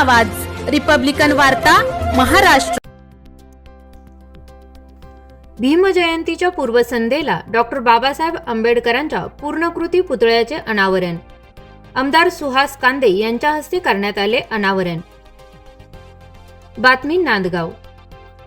आवाज. रिपब्लिकन वार्ता महाराष्ट्र. भीमजयंतीच्या पूर्वसंध्येला डॉक्टर बाबासाहेब आंबेडकरांच्या पूर्णकृती पुतळ्याचे अनावरण. आमदार सुहास कांदे यांच्या हस्ते करण्यात आले अनावरण. बातमी नांदगाव.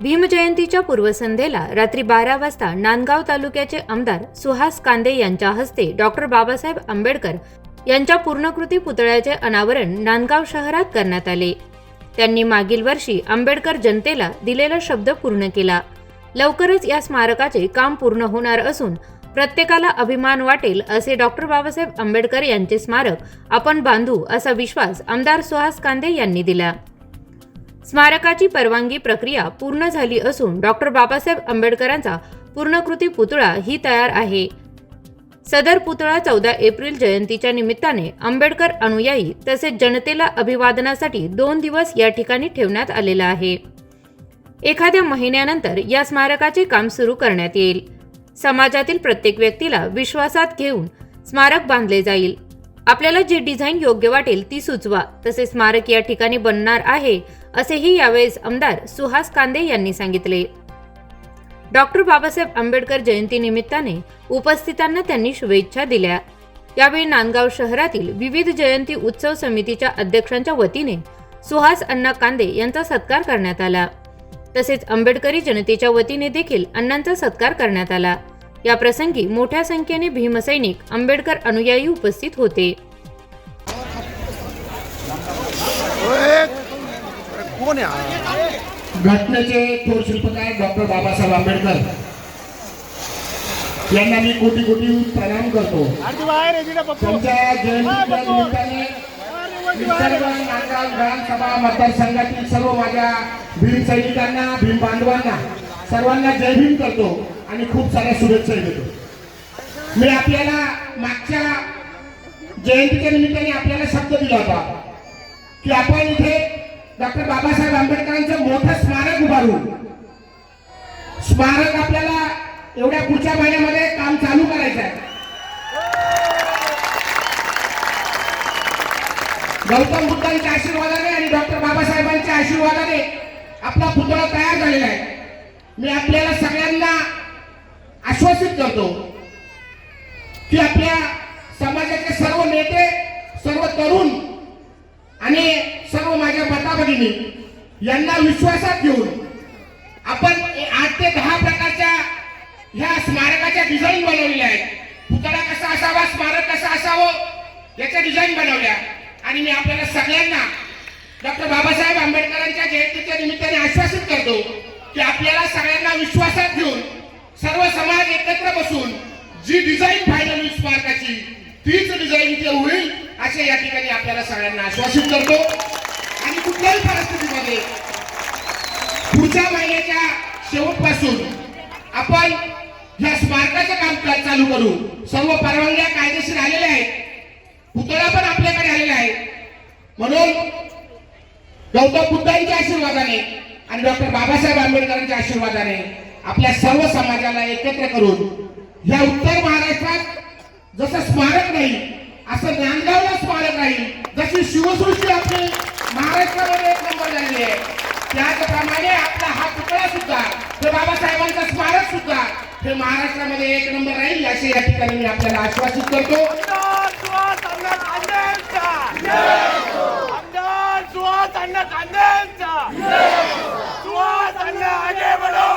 भीमजयंतीच्या पूर्वसंध्येला रात्री बारा वाजता नांदगाव तालुक्याचे आमदार सुहास कांदे यांच्या हस्ते डॉक्टर बाबासाहेब आंबेडकर यांच्या पूर्णकृती पुतळ्याचे अनावरण नांदगाव शहरात करण्यात आले. त्यांनी मागील वर्षी आंबेडकर जनतेला दिलेला शब्द पूर्ण केला. लवकरच या स्मारकाचे काम पूर्ण होणार असून प्रत्येकाला अभिमान वाटेल असे डॉक्टर बाबासाहेब आंबेडकर यांचे स्मारक आपण बांधू असा विश्वास आमदार सुहास कांदे यांनी दिला. स्मारकाची परवानगी प्रक्रिया पूर्ण झाली असून डॉक्टर बाबासाहेब आंबेडकरांचा पूर्णकृती पुतळा ही तयार आहे. सदर पुतळा चौदा एप्रिल जयंतीच्या निमित्ताने आंबेडकर अनुयायी तसेच जनतेला अभिवादनासाठी दोन दिवस या ठिकाणी ठेवण्यात आलेला आहे. एखाद्या महिन्यानंतर या स्मारकाचे काम सुरू करण्यात येईल. समाजातील प्रत्येक व्यक्तीला विश्वासात घेऊन स्मारक बांधले जाईल. आपल्याला जी डिझाईन योग्य वाटेल ती सुचवा. तसे स्मारक या ठिकाणी बनणार आहे असेही यावेळेस आमदार सुहास कांदे यांनी सांगितले. डॉक्टर बाबासाहेब आंबेडकर जयंती निमित्ताने उपस्थितांना त्यांनी शुभेच्छा दिल्या. यावेळी नांदगाव शहरातील विविध जयंती उत्सव समितीच्या अध्यक्षांच्या वतीने सुहास अण्णा कांदे यांचा सत्कार करण्यात आला. तसेच आंबेडकरी जनतेच्या वतीने देखील अण्णांचा सत्कार करण्यात आला. या प्रसंगी मोठ्या संख्येने भीमसैनिक आंबेडकर अनुयायी उपस्थित होते. कोण आहे घटनेचे थोर शिल्पकार डॉक्टर बाबासाहेब आंबेडकर. यांना मी कोटी कोटी प्रणाम करतो. त्यांच्या जयंतीच्या निमित्ताने सर्व नांदगाव विधानसभा मतदारसंघातील सर्व माझ्या भीम सैनिकांना भीम बांधवांना सर्वांना जय भीम करतो आणि खूप साऱ्या शुभेच्छा देतो. मी आपल्याला मागच्या जयंतीच्या निमित्ताने आपल्याला शब्द दिला होता की आपण इथे डॉक्टर बाबासाहेब आंबेडकरांचं मोठं स्मारक उभारू स्मारक आपल्याला एवढ्या पुढच्या महिन्यामध्ये काम चालू करायचं आहे. गौतम बुद्धांच्या आशीर्वादाने आणि डॉक्टर बाबासाहेबांच्या आशीर्वादाने आपला पुतळा तयार झालेला आहे. मी आपल्याला सगळ्यांना आश्वासित करतो की आपल्या समाजाचे सर्व नेते सर्व तरुण आणि माता यांना विश्वासात घेऊन आपण आठ ते दहा प्रकारच्या ह्या स्मारकाच्या डिझाईन बनवलेल्या आहेत. पुतळा कसा असावा स्मारक कसं असावं याच्या डिझाईन बनवल्या. आणि मी आपल्याला सगळ्यांना डॉक्टर बाबासाहेब आंबेडकरांच्या जयंतीच्या निमित्ताने आश्वासित करतो की आपल्याला सगळ्यांना विश्वासात घेऊन सर्व समाज एकत्र बसून जी डिझाईन फायनल होईल स्मारकाची तीच डिझाईन ते होईल असे या ठिकाणी आपल्याला सगळ्यांना आश्वासित करतो. आणि कुठल्याही परिस्थितीमध्ये पुढच्या महिन्याच्या शेवटपासून आपण या स्मारकाचं कामकाज चालू करू. सर्व परवानग्या कायदेशीर आलेल्या आहेत. पुतळा पण आपल्याकडे आलेला आहे. म्हणून गौतम बुद्धांच्या आशीर्वादाने आणि डॉक्टर बाबासाहेब आंबेडकरांच्या आशीर्वादाने आपल्या सर्व समाजाला एकत्र करून या उत्तर महाराष्ट्रात जसं स्मारक नाही असं नांदगावला स्मारक राहील जशी शिवसृष्टी आपली महाराष्ट्रामध्ये एक नंबर झालेली आहे. त्याचप्रमाणे आपला हा पुतळा सुद्धा हे बाबासाहेबांचा स्मारक सुद्धा हे महाराष्ट्रामध्ये एक नंबर राहील असे या ठिकाणी मी आपल्याला आश्वासित करतो आमदार सुहास अण्णा कांदेंचा आमदार सुहास अण्णा कांदेंचा सुहास अण्णा आगे बढो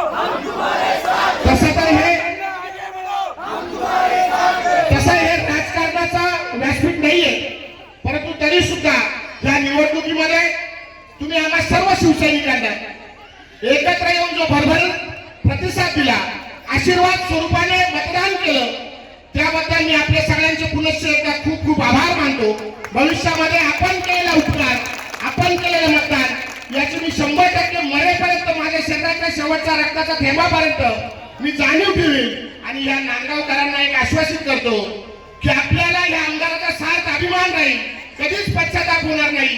तसं तर हे अण्णा आगे बढो तसं हे राजकारणाचा व्यासपीठ नाहीये परंतु तरी सुद्धा या निवडणुकीमध्ये तुम्ही आम्हा सर्व शिवसैनिकांना एकत्र येऊन जो भरभर प्रतिसाद दिला आशीर्वाद स्वरूपाने मतदान केलं त्याबद्दल मी आपल्या सगळ्यांचे पुनश्च एकदा खूप खूप आभार मानतो. भविष्यामध्ये आपण केलेला उपकार आपण केलेलं मतदान याची मी शंभर टक्के मरेपर्यंत माझ्या शरीराच्या शेवटच्या रक्ताचा थेंबापर्यंत मी जाणीव ठेवीन आणि या नांदगावकरांना एक आश्वासित करतो की आपल्याला या आमदाराचा सार्थ अभिमान राहील. कधीच पश्चाताप होणार नाही.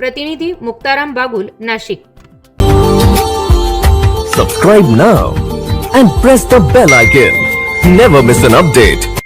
प्रतिनिधी Muktaram Bagul Nashik Subscribe now and press the bell icon. Never miss an update.